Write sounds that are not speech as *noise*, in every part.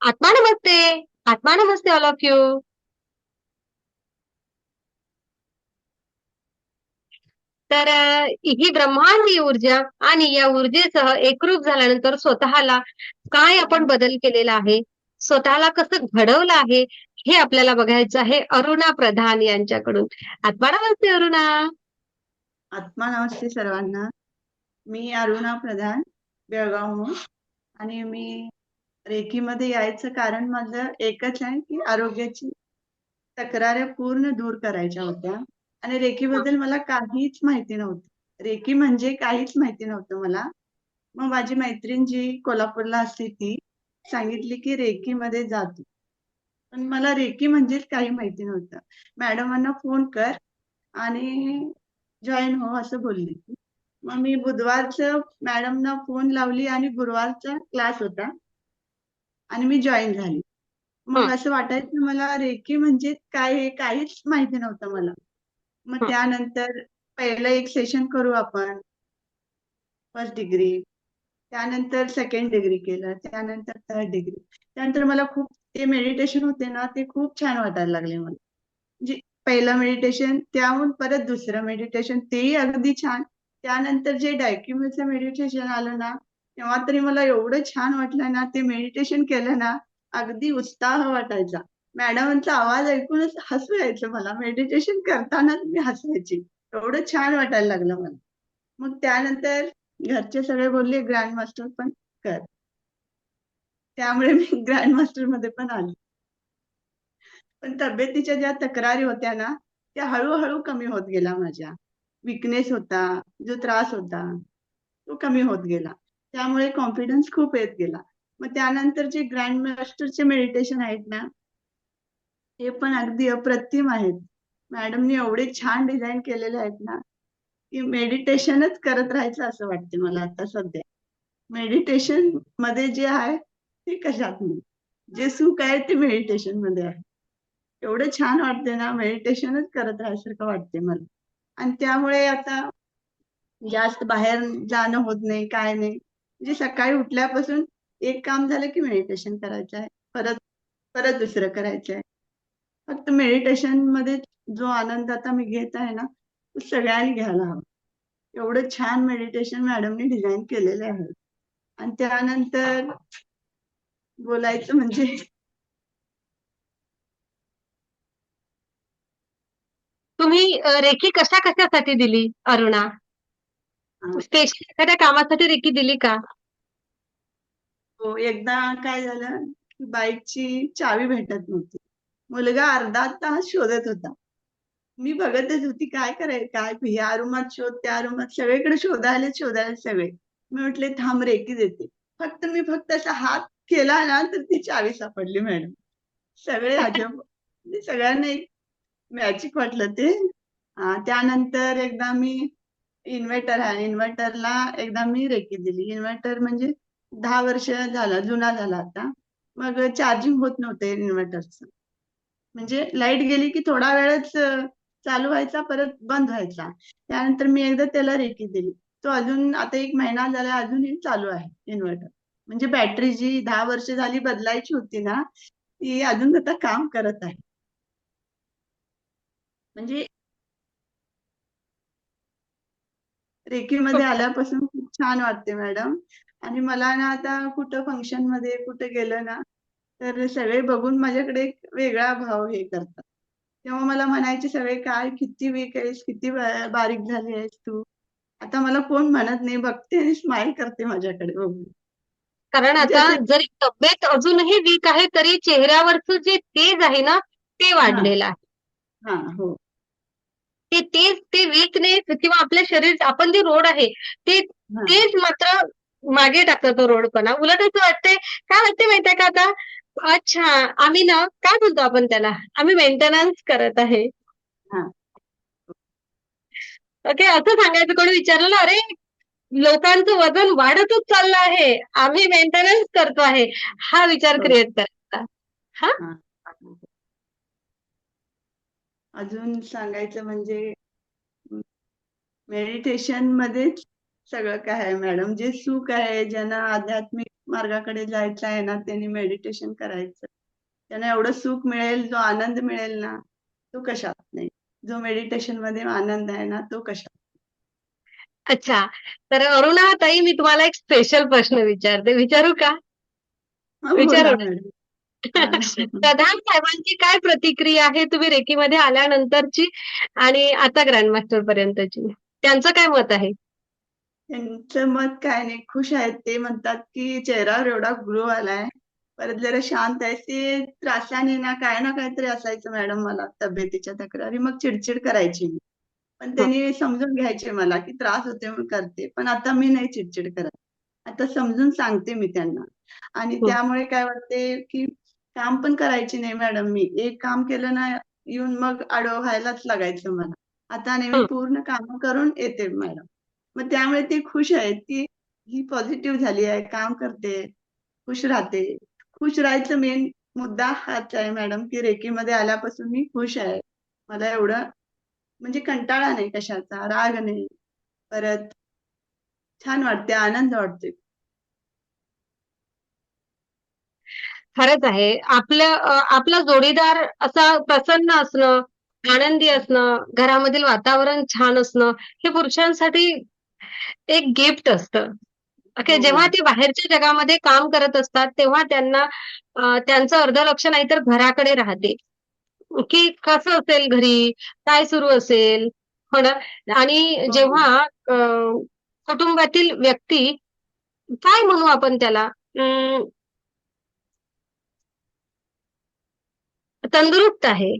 आत्मा नमस्ते आत्मा नमस्ते all of you तर ही ब्रह्मांडी ऊर्जा आणि या ऊर्जेसह एकरूप झाल्यानंतर स्वतःला काय आपण बदल केलेला आहे? स्वतःला कसं घडवलं आहे? हे आपल्याला बघायचं आहे अरुणा प्रधान यांच्याकडून. आत्मा नमस्ते अरुणा. आत्मा नमस्ते सर्वांना. मी अरुणा प्रधान बेळगावहून. आणि मी रेकीमध्ये यायचं कारण माझं एकच आहे की आरोग्याची तक्रारी पूर्ण दूर करायच्या होत्या. आणि रेकीबद्दल मला काहीच माहिती नव्हती. रेकी म्हणजे काहीच माहिती नव्हतं मला. मग माझी मैत्रीण जी कोल्हापूरला असते ती सांगितली की रेकीमध्ये जा पण मला रेकी म्हणजेच काही माहिती नव्हतं. मॅडमांना फोन कर आणि जॉईन हो असं बोलली. ती मग मी बुधवारचं मॅडमना फोन लावली आणि गुरुवारचा क्लास होता. आणि मी जॉईन झाली. मग. असं वाटायचं मला रेकी म्हणजे काय हे? काहीच माहिती नव्हतं मला. मग. त्यानंतर पहिलं एक सेशन करू आपण. फर्स्ट डिग्री त्यानंतर सेकंड डिग्री केलं. त्यानंतर थर्ड डिग्री त्यानंतर मला खूप ते मेडिटेशन होते ना ते खूप छान वाटायला लागले मला. म्हणजे पहिलं मेडिटेशन त्याहून परत दुसरं मेडिटेशन तेही अगदी छान. त्यानंतर जे डायक्युमेचं मेडिटेशन आलं ना तेव्हा तरी मला एवढं छान वाटलं ना ते मेडिटेशन केलं ना अगदी उत्साह वाटायचा. मॅडमांचा आवाज ऐकूनच हसू यायचं मला. मेडिटेशन करतानाच मी हसायची. एवढं छान वाटायला लागलं मला. मग त्यानंतर घरचे सगळे बोलले ग्रँड मास्टर पण कर. त्यामुळे मी *laughs* ग्रँड मास्टरमध्ये पण आले. पण तब्येतीच्या ज्या तक्रारी होत्या ना त्या हळूहळू कमी होत गेला माझ्या. विकनेस होता जो त्रास होता तो कमी होत गेला. त्यामुळे कॉन्फिडन्स खूप येत गेला. मग त्यानंतर जे ग्रँड मास्टरचे मेडिटेशन आहेत ना हे पण अगदी अप्रतिम आहेत. मॅडमनी एवढे छान डिझाईन केलेले आहेत ना की मेडिटेशनच करत राहायचं असं वाटते मला आता सध्या. मेडिटेशनमध्ये जे आहे ते कशात नाही जे सुख आहे ते मेडिटेशनमध्ये आहे. एवढं छान वाटते ना मेडिटेशनच करत राहायसारखं वाटते मला. आणि त्यामुळे आता जास्त बाहेर जाणं होत नाही काय नाही. म्हणजे सकाळी उठल्यापासून एक काम झालं की मेडिटेशन करायचं आहे. परत परत दुसरं करायचं आहे. फक्त मेडिटेशनमध्ये जो आनंद आता मी घेत आहे ना तो सगळ्यांनी घ्यायला हवा. एवढं छान मेडिटेशन मॅडमने डिझाईन केलेले आहे. आणि त्यानंतर बोलायचं म्हणजे तुम्ही रेखी कशा कशासाठी दिली अरुणा? स्पेशल एखाद्या कामासाठी रेखी दिली का? हो एकदा काय झालं की बाईकची चावी भेटत नव्हती. मुलगा अर्धा तास शोधत होता. मी बघतच होती काय करायचं काय? ह्या रूमात शोध त्या रूमात सगळीकडे शोधायला शोधायला सगळे. मी म्हटले थांब रेखी देते. फक्त मी फक्त असा हात केला ना तर ती चावी सापडली मॅडम. सगळे अजब सगळ्यांना एक मॅजिक वाटलं ते. त्यानंतर एकदा मी इन्व्हर्टर आहे इन्व्हर्टरला एकदा मी रेकी दिली. इन्व्हर्टर म्हणजे दहा वर्ष झाला जुना झाला आता. मग चार्जिंग होत नव्हते इन्व्हर्टरचं म्हणजे लाइट गेली की थोडा वेळच चालू व्हायचा परत बंद व्हायचा. त्यानंतर मी एकदा त्याला रेकी दिली. तो अजून आता एक महिना झाला अजूनही चालू आहे इन्व्हर्टर म्हणजे बॅटरी जी दहा वर्ष झाली बदलायची होती ना ती अजून आता काम करत आहे. म्हणजे रेकीमध्ये आल्यापासून खूप छान वाटते मॅडम. आणि मला ना आता कुठं फंक्शनमध्ये कुठं गेलं ना तर सगळे बघून माझ्याकडे एक वेगळा भाव हे करतात. तेव्हा मला म्हणायचे सगळे काय किती वीक आहेस? किती बारीक झाली आहेस तू? आता मला कोण म्हणत नाही बघते आणि स्माइल करते माझ्याकडे बघून. कारण म्हणजे आता जरी तब्येत अजूनही वीक आहे तरी चेहऱ्यावरचं जे तेज आहे ना ते वाढलेलं आहे. हा हो. ते तेज ते वीकनेस किंवा आपल्या शरीर आपण जे रोड आहे ते हा. तेच मात्र मागे टाकतं तो रोडपणा उलट असं वाटतंय काय वाटते माहितीये का आता अच्छा आम्ही ना काय बोलतो आपण त्याला आम्ही मेंटेनन्स करत आहे हा. ओके असं सांगायचं कोणी विचारलं ना अरे लोकांचं वजन वाढतच चाललं आहे आम्ही मेंटेनन्स करतो आहे हा विचार हो. क्रिएट करायचा हा. अजून सांगायचं म्हणजे मेडिटेशनमध्ये सगळं काय आहे मॅडम जे सुख आहे ज्यांना आध्यात्मिक मार्गाकडे जायचं आहे ना त्यांनी मेडिटेशन करायचं. त्यांना एवढं सुख मिळेल जो आनंद मिळेल ना तो कशात नाही. जो मेडिटेशनमध्ये आनंद आहे ना तो कशात अच्छा. तर अरुणा ताई मी तुम्हाला एक स्पेशल प्रश्न विचारते. विचारू का? हा, विचारू. मॅडम. *laughs* प्रधान साहेबांची काय प्रतिक्रिया आहे? तुम्ही रेकीमध्ये आल्यानंतरची आणि आता ग्रँडमास्टर पर्यंतची. त्यांचं काय मत आहे? त्यांचं मत काय नाही. खुश आहेत. ते म्हणतात की चेहऱ्यावर एवढा ग्लो आलाय. परत जरा शांत आहे. ते त्रासाने ना काय ना काहीतरी असायचं मॅडम मला तब्येतीच्या तक्रारी. मग चिडचिड करायची मी. पण त्यांनी समजून घ्यायचे मला की त्रास होते म्हणून करते. पण आता मी नाही चिडचिड करत. आता समजून सांगते मी त्यांना. आणि हं. त्यामुळे काय वाटते की काम पण करायची नाही मॅडम मी. एक काम केलं ना येऊन मग आडवं व्हायलाच लागायचं मला. आता नाही मी हं. पूर्ण काम करून येते मॅडम. मग त्यामुळे ती खुश आहेत की ही पॉझिटिव्ह झाली आहे काम करते खुश राहते. खुश राहायचं मेन मुद्दा हाच आहे मॅडम की रेकीमध्ये आल्यापासून मी खुश आहे. मला एवढं म्हणजे कंटाळा नाही कशाचा राग नाही. परत छान वाटते आनंद वाटते खरंच आहे. आपलं अ, आपला जोडीदार असा प्रसन्न असणं आनंदी असणं घरामधील वातावरण छान असणं हे पुरुषांसाठी एक गिफ्ट असतं. ओके? हो. जेव्हा ते बाहेरच्या जगामध्ये काम करत असतात तेव्हा त्यांना अ, त्यांचं अर्ध लक्ष नाही तर घराकडे राहते. की कसं असेल घरी? काय सुरू असेल? हो ना? आणि जेव्हा अ, कुटुंबातील व्यक्ती काय म्हणू आपण त्याला? अं, तंदुरुस्त आहे.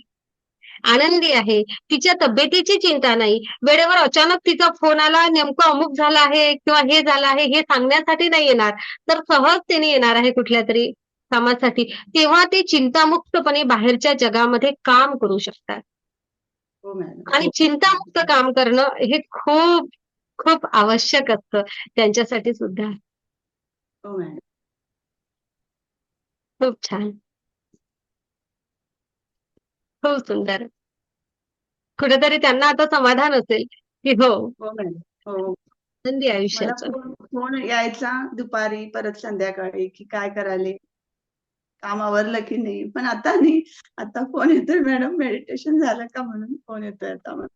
आनंदी आहे. तिच्या तब्येतीची चिंता नाही. वेळेवर अचानक तिचा फोन आला नेमकं अमुक झालं आहे किंवा हे झालं आहे हे सांगण्यासाठी नाही येणार. तर सहजतेने येणार आहे कुठल्या तरी कामासाठी. तेव्हा ते चिंतामुक्तपणे बाहेरच्या जगामध्ये काम करू शकतात. हो आणि चिंतामुक्त काम करणं हे खूप खूप आवश्यक असतं त्यांच्यासाठी सुद्धा. हो खूप छान. खूप सुंदर. कुठेतरी त्यांना आता समाधान असेल की हो. हो मॅडम हो. आनंदी मला आयुष्याचं फोन फोन यायचा दुपारी परत संध्याकाळी की काय करायले? काम आवरलं की नाही? पण आता नाही. आता फोन येतोय मॅडम मेडिटेशन झालं का म्हणून फोन येतोय आता मला.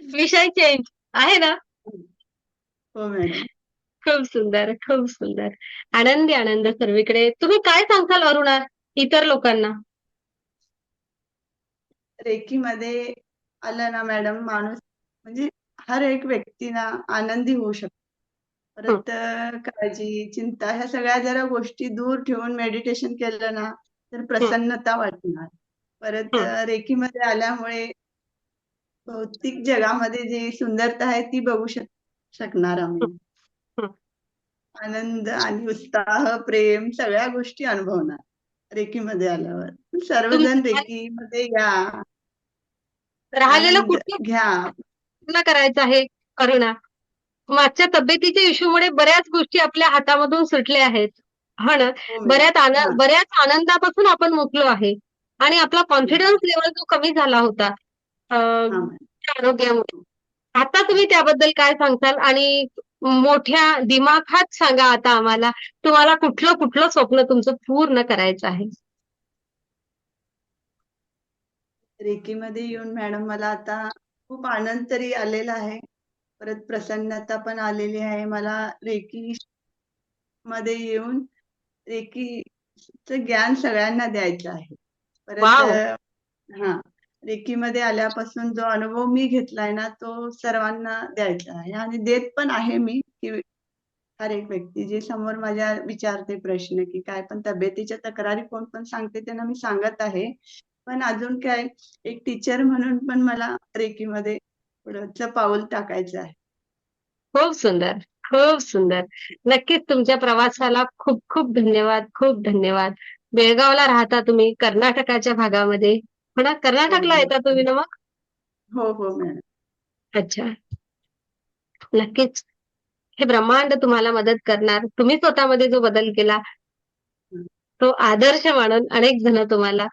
विषय चेंज आहे ना? हो मॅडम. खूप सुंदर खूप सुंदर. आनंदी आनंद सर्वीकडे. तुम्ही काय सांगताल अरुणा? इतर लोकांना. रेकीमध्ये आलं ना मॅडम माणूस म्हणजे हर एक व्यक्ती ना आनंदी होऊ शकतो. परत काळजी चिंता ह्या सगळ्या जरा गोष्टी दूर ठेवून मेडिटेशन केलं ना तर प्रसन्नता वाटणार. परत रेकीमध्ये आल्यामुळे भौतिक जगामध्ये जी सुंदरता आहे ती बघू शक शकणार आम्ही. आनंद आणि उत्साह प्रेम सगळ्या गोष्टी अनुभवणार. रेकीमध्ये आल्यावर. सर्वजण तुम- रेकीमध्ये या. राहिलेलं आनंद कुठलं? घ्या. पूर्ण करायचं आहे अरुणा मागच्या तब्येतीच्या इश्यूमुळे बऱ्याच गोष्टी आपल्या हातामधून सुटल्या आहेत. हो ना? हो. बऱ्याच हा. आनंद बऱ्याच आनंदापासून आपण मुकलो आहे. आणि आपला कॉन्फिडन्स लेवल जो कमी झाला होता हा. आरोग्यामुळे. आता तुम्ही त्याबद्दल काय सांगताल? आणि मोठ्या दिमाखात सांगा आता आम्हाला तुम्हाला कुठलं कुठलं स्वप्न तुमचं पूर्ण करायचं आहे? रेकीमध्ये येऊन मॅडम मला आता खूप आनंद तरी आलेला आहे. परत प्रसन्नता पण आलेली आहे. मला रेकी मध्ये येऊन रेकीचं ज्ञान सगळ्यांना द्यायचं आहे. परत हा. रेकीमध्ये आल्यापासून जो अनुभव मी घेतलाय ना तो सर्वांना द्यायचा आहे. आणि देत पण आहे मी की हर एक व्यक्ती जे समोर माझ्या विचारते प्रश्न की काय पण तब्येतीच्या तक्रारी कोण पण सांगते त्यांना मी सांगत आहे. पण अजून काय एक टीचर म्हणून पण मला रेकीमध्ये पुढचं पाऊल टाकायचं आहे. खूप सुंदर खूप सुंदर. नक्कीच तुमच्या प्रवासाला खूप खूप धन्यवाद खूप धन्यवाद. बेळगावला राहता तुम्ही कर्नाटकाच्या भागामध्ये. हो ना कर्नाटकला. येता तुम्ही ना मग? हो हो मॅडम. अच्छा. नक्कीच. हे ब्रह्मांड तुम्हाला मदत करणार. तुम्ही स्वतःमध्ये जो बदल केला तो आदर्श मानून अनेक जण तुम्हाला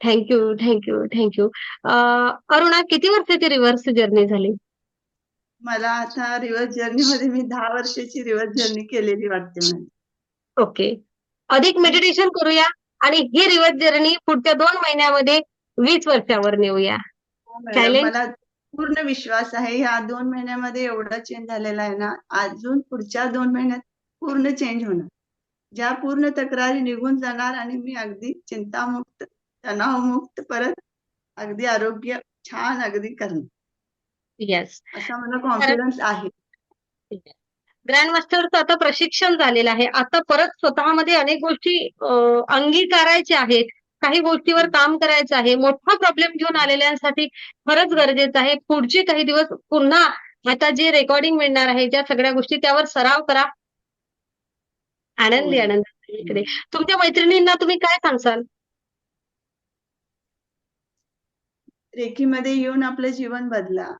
थँक्यू थँक्यू थँक्यू अरुणा किती वर्षाची रिव्हर्स जर्नी झाली? मला आता रिव्हर्स जर्नी मध्ये मी दहा वर्षाची रिव्हर्स जर्नी केलेली वाटते मॅडम. ओके. अधिक मेडिटेशन करूया? आणि ही रिव्हर्स जर्नी पुढच्या दोन महिन्यामध्ये वीस वर्षावर नेऊया. हो Challenge? मला पूर्ण विश्वास आहे. ह्या दोन महिन्यामध्ये एवढा चेंज झालेला आहे ना अजून पुढच्या दोन महिन्यात पूर्ण चेंज होणार. ज्या पूर्ण तक्रारी निघून जाणार आणि मी अगदी चिंतामुक्त तणावमुक्त परत अगदी आरोग्य छान अगदी करणार. येस असा मला कॉन्फिडन्स आहे. ग्रँड मास्टरचं आता प्रशिक्षण झालेलं आहे. आता परत स्वतःमध्ये अनेक गोष्टी अंगीकारायच्या आहेत. काही गोष्टीवर काम करायचं आहे. मोठा प्रॉब्लेम घेऊन आलेल्यांसाठी खरंच गरजेचं आहे. पुढचे काही दिवस पुन्हा आता जे रेकॉर्डिंग मिळणार आहे ज्या सगळ्या गोष्टी त्यावर सराव करा. आनंदी हो. आनंद इकडे तुमच्या मैत्रिणींना तुम्ही काय सांगसाल? रेखीमध्ये येऊन आपलं जीवन बदला.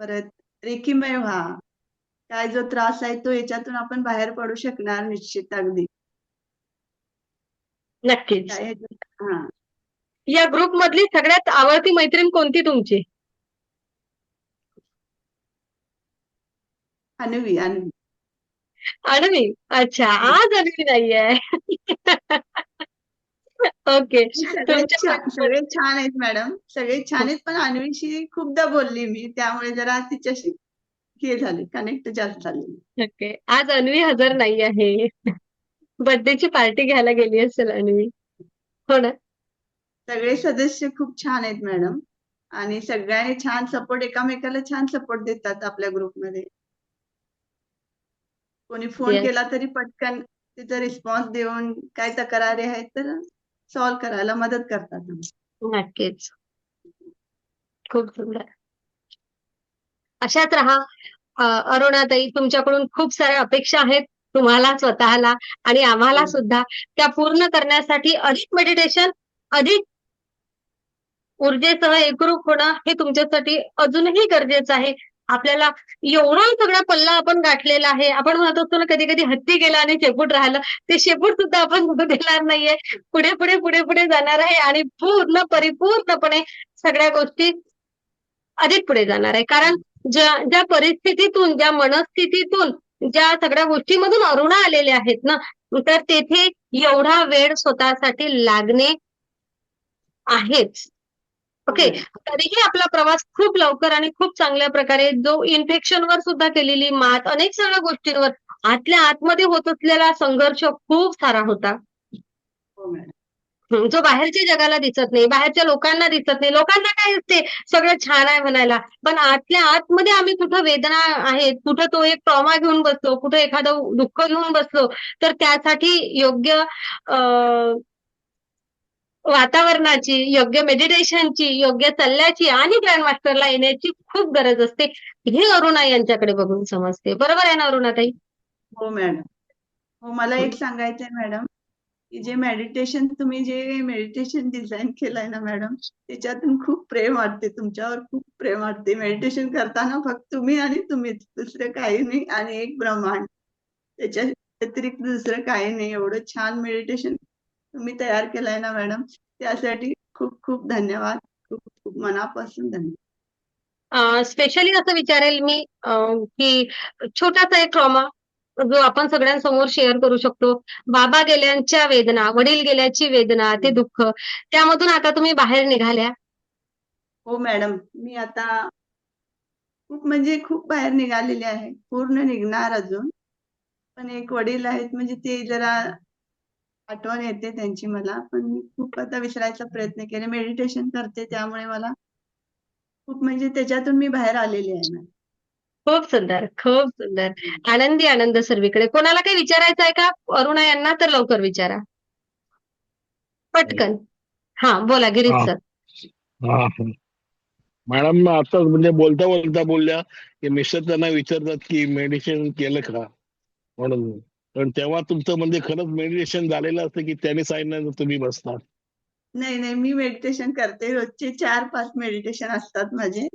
परत रेखीमय व्हा. काय जो त्रास आहे तो याच्यातून आपण बाहेर पडू शकणार निश्चित अगदी. नक्कीच. काय ह्याच्यात- हा. या ग्रुप मधली सगळ्यात आवडती मैत्रीण कोणती तुमची? अन्वी अन्वी. अनवी? अच्छा आज अनवी नाहीये. ओके. सगळे तुमच्या छान सगळे छान आहेत मॅडम. सगळे छान आहेत पण अन्वीशी खूपदा बोलली मी त्यामुळे जरा तिच्याशी हे झाले कनेक्ट जास्त झाले. ओके. आज अन्वी हजर नाही आहे. बर्थडेची पार्टी घ्यायला गेली असेल अन्वी. हो ना? सगळे सदस्य खूप छान आहेत मॅडम. आणि सगळ्यांनी छान सपोर्ट एकामेकाला छान सपोर्ट देतात आपल्या ग्रुपमध्ये कोणी फोन Yes. केला तरी पटकन तिचा रिस्पॉन्स देऊन काय तक्रारी आहेत तर सॉल्व्ह करायला मदत करतात. नक्कीच. खूप सुंदर. अशाच राहा. अरुणाताई तुमच्याकडून खूप साऱ्या अपेक्षा आहेत. तुम्हाला स्वतःला आणि आम्हाला हो. सुद्धा त्या पूर्ण करण्यासाठी अधिक मेडिटेशन अधिक ऊर्जेसह एकरूप होणं हे तुमच्यासाठी अजूनही गरजेचं आहे. आपल्याला एवढा सगळा पल्ला आपण गाठलेला आहे. आपण म्हणत असतो ना कधी कधी हत्ती गेला आणि शेपूट राहिलं. ते शेपूट सुद्धा आपण देणार नाहीये. पुढे पुढे पुढे पुढे जाणार आहे आणि पूर्ण परिपूर्णपणे सगळ्या गोष्टी अधिक पुढे जाणार आहे. कारण ज्या ज्या परिस्थितीतून ज्या मनस्थितीतून ज्या सगळ्या गोष्टीमधून अरुणा आलेल्या आहेत ना तर तेथे एवढा वेळ स्वतःसाठी लागणे आहेच. ओके तरीही आपला प्रवास खूप लवकर आणि खूप चांगल्या प्रकारे जो इन्फेक्शनवर सुद्धा केलेली मात अनेक सगळ्या गोष्टींवर आतल्या आतमध्ये होत असलेला संघर्ष खूप सारा होता. हो हं, जो बाहेरच्या जगाला दिसत नाही बाहेरच्या लोकांना दिसत नाही. लोकांना काय असते सगळं छान आहे म्हणायला. पण आतल्या आतमध्ये आम्ही कुठं वेदना आहेत कुठं तो एक ट्रॉमा घेऊन बसलो कुठं एखादं दुःख घेऊन बसलो तर त्यासाठी योग्य वातावरणाची योग्य मेडिटेशनची योग्य सल्ल्याची आणि ग्रँड मास्टरला येण्याची खूप गरज असते. हे अरुणा यांच्याकडे बघून समजते. बरोबर आहे ना अरुणाताई? हो मॅडम. हो मला एक सांगायचंय मॅडम. जे मेडिटेशन तुम्ही जे मेडिटेशन डिझाईन केलंय ना मॅडम त्याच्यातून खूप प्रेम वाटते तुमच्यावर खूप प्रेम वाटते. मेडिटेशन करताना फक्त तुम्ही आणि तुम्हीच दुसरं काही नाही आणि एक ब्रह्मांड. त्याच्या व्यतिरिक्त दुसरं काही नाही. एवढं छान मेडिटेशन तुम्ही तयार केलंय ना मॅडम त्यासाठी खूप खूप धन्यवाद. खूप खूप मनापासून धन्यवाद. स्पेशली असं विचारेल मी की छोटासा एक ट्रॉमा जो आपण सगळ्यांसमोर शेअर करू शकतो. बाबा गेल्यांच्या वेदना वडील गेल्याची वेदना ते दुःख त्यामधून आता तुम्ही बाहेर निघाल्या? हो मॅडम. मी आता खूप म्हणजे खूप बाहेर निघालेले आहे. पूर्ण निघणार अजून. पण एक वडील आहेत म्हणजे ते जरा आठवण येते त्यांची मला. पण मी खूप आता विसरायचा प्रयत्न केला. मेडिटेशन करते त्यामुळे मला खूप म्हणजे त्याच्यातून मी बाहेर आलेली आहे मॅम खूप सुंदर खूप सुंदर. आनंदी आनंद सर्वीकडे. कोणाला काही विचारायचं आहे का? अरुणा यांना तर लवकर विचारा. पटकन. हा बोला गिरीश. सर. मॅडम आता म्हणजे बोलता बोलता बोलल्या की मिस्टर त्यांना विचारतात की मेडिटेशन केलं का? म्हणून. पण तेव्हा तुमचं म्हणजे खरंच मेडिटेशन झालेलं असतं की त्यांनी सांगितलं तुम्ही बसता. नाही नाही मी मेडिटेशन करते. रोजचे चार पाच मेडिटेशन असतात माझे.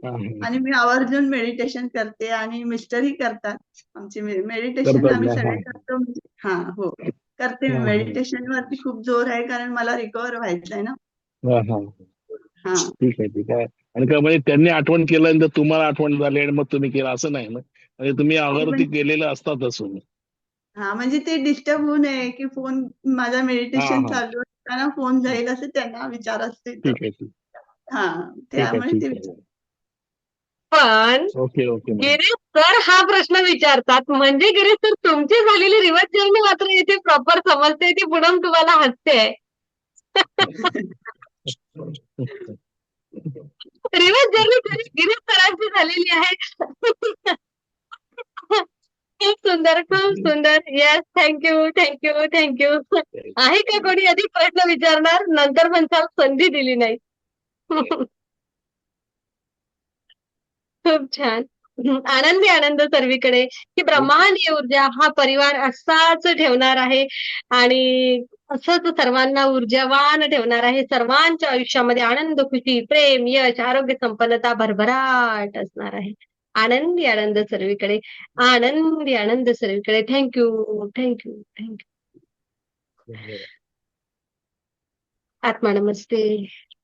आणि मी आवर्जून मेडिटेशन करते आणि मिस्टरही करतात. आमचे मेडिटेशन आम्ही सगळे. करतो म्हणजे हा हो. करते मी. मेडिटेशन वरती खूप जोर आहे कारण मला रिकवर व्हायचंय ना. हा, ठीक आहे ठीक आहे. आणि का म्हणजे त्यांनी आठवण केल्यानंतर तुम्हाला आठवण झाली आणि मग तुम्ही केलं असं नाही ना. म्हणजे तुम्ही अगोदर ते केलेलं असतातच हा म्हणजे ते डिस्टर्ब होऊ नये की फोन माझा मेडिटेशन. चालू असताना फोन जाईल असं त्यांना विचार असते हा त्यामुळे ते पण okay okay madam. Girish sir हा प्रश्न विचारतात. म्हणजे गिरीश सर तुमची झालेली रिवर्स जर्नी मात्र इथे प्रॉपर समजते ती पुढून तुम्हाला हसते. *laughs* रिवर्स जर्नी गिरीश सरांची झालेली आहे. *laughs* खूप सुंदर खूप सुंदर. येस थँक्यू थँक्यू थँक्यू आहे का कोणी अधिक प्रश्न विचारणार? नंतर पण चाल संधी दिली नाही. खूप छान. आनंदी आनंद सर्वीकडे. की ब्रह्मांडीय ऊर्जा हा परिवार असाच ठेवणार आहे आणि असंच सर्वांना ऊर्जावान ठेवणार आहे. सर्वांच्या आयुष्यामध्ये आनंद खुशी प्रेम यश आरोग्य संपन्नता भरभराट असणार आहे. आनंदी आनंद सर्वीकडे आनंदी आनंद सर्वीकडे. Thank you thank you thank you आत्मा नमस्ते.